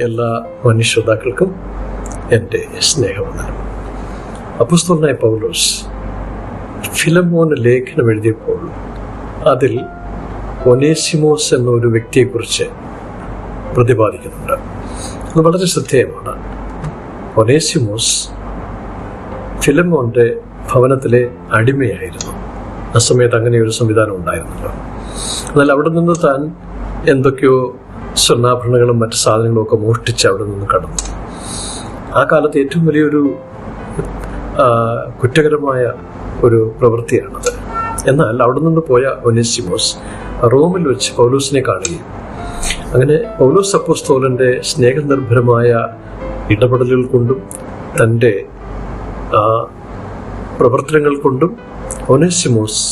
എല്ലാ മനുഷ്യതാക്കൾക്കും എന്റെ സ്നേഹവന്ദനം. അപ്പസ്തോലനായ പൗലോസ് ഫിലമോന് ലേഖനം എഴുതിയപ്പോൾ അതിൽ ഒനേസിമോസ് എന്ന ഒരു വ്യക്തിയെക്കുറിച്ച് പ്രതിപാദിക്കുന്നുണ്ട്. അത് വളരെ ശ്രദ്ധേയമാണ്. ഒനേസിമോസ് ഫിലമോന്റെ ഭവനത്തിലെ അടിമയായിരുന്നു. ആ സമയത്ത് അങ്ങനെ ഒരു സംവിധാനം ഉണ്ടായിരുന്നല്ലോ. എന്നാൽ അവിടെ നിന്ന് താൻ എന്തൊക്കെയോ സ്വർണാഭരണങ്ങളും മറ്റു സാധനങ്ങളും ഒക്കെ മോഷ്ടിച്ച് അവിടെ നിന്ന് കടന്നു. ആ കാലത്ത് ഏറ്റവും വലിയൊരു കുറ്റകരമായ ഒരു പ്രവൃത്തിയാണത്. എന്നാൽ അവിടെ നിന്ന് പോയ ഒനേസിമോസ് റോമിൽ വെച്ച് പൗലൂസിനെ കാണുകയും അങ്ങനെ പൗലോസ് അപ്പോസ്തോലന്റെ സ്നേഹനിർഭരമായ ഇടപെടലുകൾ കൊണ്ടും തന്റെ പ്രവർത്തനങ്ങൾ കൊണ്ടും ഒനേസിമോസ്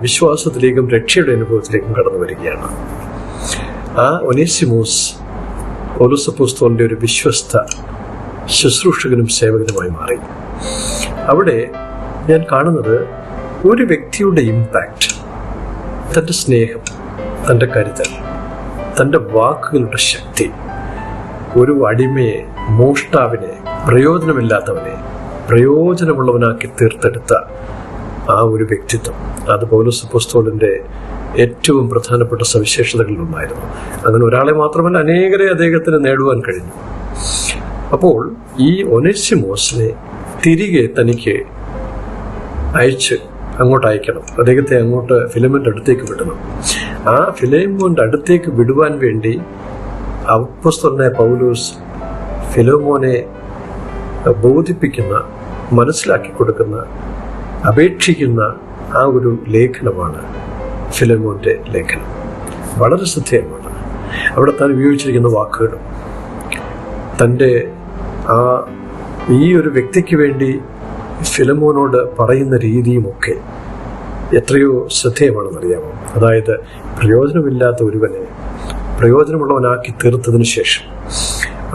വിശ്വാസത്തിലേക്കും രക്ഷയുടെ അനുഭവത്തിലേക്കും കടന്നു വരികയാണ്. ആ ഒനേസിമോസ് പൗലോസ് അപ്പോസ്തോലിന്റെ ഒരു വിശ്വസ്ത ശുശ്രൂഷകനും സേവകനുമായി മാറി. അവിടെ ഞാൻ കാണുന്നത് ഒരു വ്യക്തിയുടെ ഇമ്പാക്റ്റ് തന്റെ സ്നേഹം തന്റെ കരുതൽ തന്റെ വാക്കുകളുടെ ശക്തി ഒരു അടിമയെ മോഷ്ടാവിനെ പ്രയോജനമില്ലാത്തവനെ പ്രയോജനമുള്ളവനാക്കി തീർത്തെടുത്ത ആ ഒരു വ്യക്തിത്വം. അത് പൗലോസ് പുസ്തോലിന്റെ ഏറ്റവും പ്രധാനപ്പെട്ട സവിശേഷതകളിലൊന്നായിരുന്നു. അങ്ങനെ ഒരാളെ മാത്രമല്ല അനേകരെ അദ്ദേഹത്തിന് നേടുവാൻ കഴിഞ്ഞു. അപ്പോൾ ഈ ഒനേസിമോസിനെ തിരികെ തനിക്ക് അയച്ച് അങ്ങോട്ട് അയക്കണം. അദ്ദേഹത്തെ അങ്ങോട്ട് ഫിലമെന്റ് അടുത്തേക്ക് വിടണം. ആ ഫിലേമോന്റെ അടുത്തേക്ക് വിടുവാൻ വേണ്ടി അപ്പസ്തലനായ പൗലൂസ് ഫിലോമോനെ ബോധിപ്പിക്കുന്ന മനസ്സിലാക്കി കൊടുക്കുന്ന അപേക്ഷിക്കുന്ന ആ ഒരു ലേഖനമാണ് ഫിലമോന്റെ ലേഖനം. വളരെ ശ്രദ്ധേയമാണ്. അവിടെ താൻ ഉപയോഗിച്ചിരിക്കുന്ന വാക്കുകളും തന്റെ ആ ഈ ഒരു വ്യക്തിക്ക് വേണ്ടി ഫിലമോനോട് പറയുന്ന രീതിയുമൊക്കെ എത്രയോ ശ്രദ്ധേയമാണെന്നറിയാമോ? അതായത് പ്രയോജനമില്ലാത്ത ഒരുവനെ പ്രയോജനമുള്ളവനാക്കി തീർത്തതിന് ശേഷം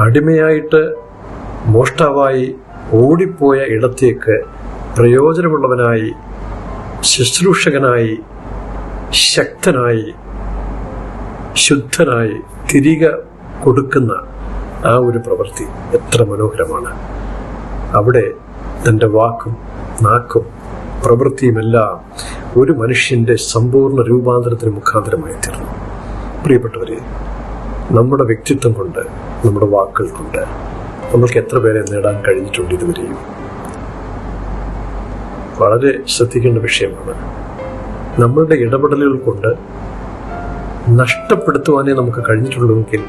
അടിമയായിട്ട് മോഷ്ടാവായി ഓടിപ്പോയ ഇടത്തേക്ക് പ്രയോജനമുള്ളവനായി ശുശ്രൂഷകനായി ശക്തനായി ശുദ്ധനായി തിരികെ കൊടുക്കുന്ന ആ ഒരു പ്രവൃത്തി എത്ര മനോഹരമാണ്. അവിടെ തന്റെ വാക്കും നാക്കും പ്രവൃത്തിയുമെല്ലാം ഒരു മനുഷ്യന്റെ സമ്പൂർണ രൂപാന്തരത്തിന് മുഖാന്തരമായി തീർന്നു. പ്രിയപ്പെട്ടവരെ നമ്മുടെ വ്യക്തിത്വം കൊണ്ട് നമ്മുടെ വാക്കുകൾ കൊണ്ട് നമ്മൾക്ക് എത്ര പേരെ നേടാൻ കഴിഞ്ഞിട്ടുണ്ട് ഇതുവരെയും? വളരെ ശ്രദ്ധിക്കേണ്ട വിഷയമാണ് നമ്മളുടെ ഇടപെടലുകൾ കൊണ്ട് നഷ്ടപ്പെടുത്തുവാനേ നമുക്ക് കഴിഞ്ഞിട്ടുള്ളൂവെങ്കിൽ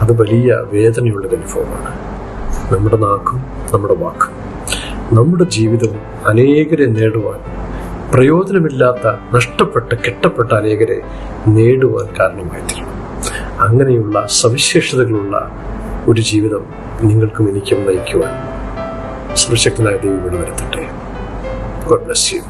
അത് വലിയ വേദനയുള്ളൊരു അനുഭവമാണ്. നമ്മുടെ നാക്കും നമ്മുടെ വാക്കും. നമ്മുടെ ജീവിതവും അനേകരെ നേടുവാൻ പ്രയോജനമില്ലാത്ത നഷ്ടപ്പെട്ട കെട്ടപ്പെട്ട അനേകരെ നേടുവാൻ കാരണമായി തീരും അങ്ങനെയുള്ള സവിശേഷതകളുള്ള ഒരു ജീവിതം നിങ്ങൾക്കും എനിക്കും നയിക്കുവാൻ സർവശക്തനായ ദൈവം വരുത്തട്ടെ ഗോഡ് ബ്ലസ് യു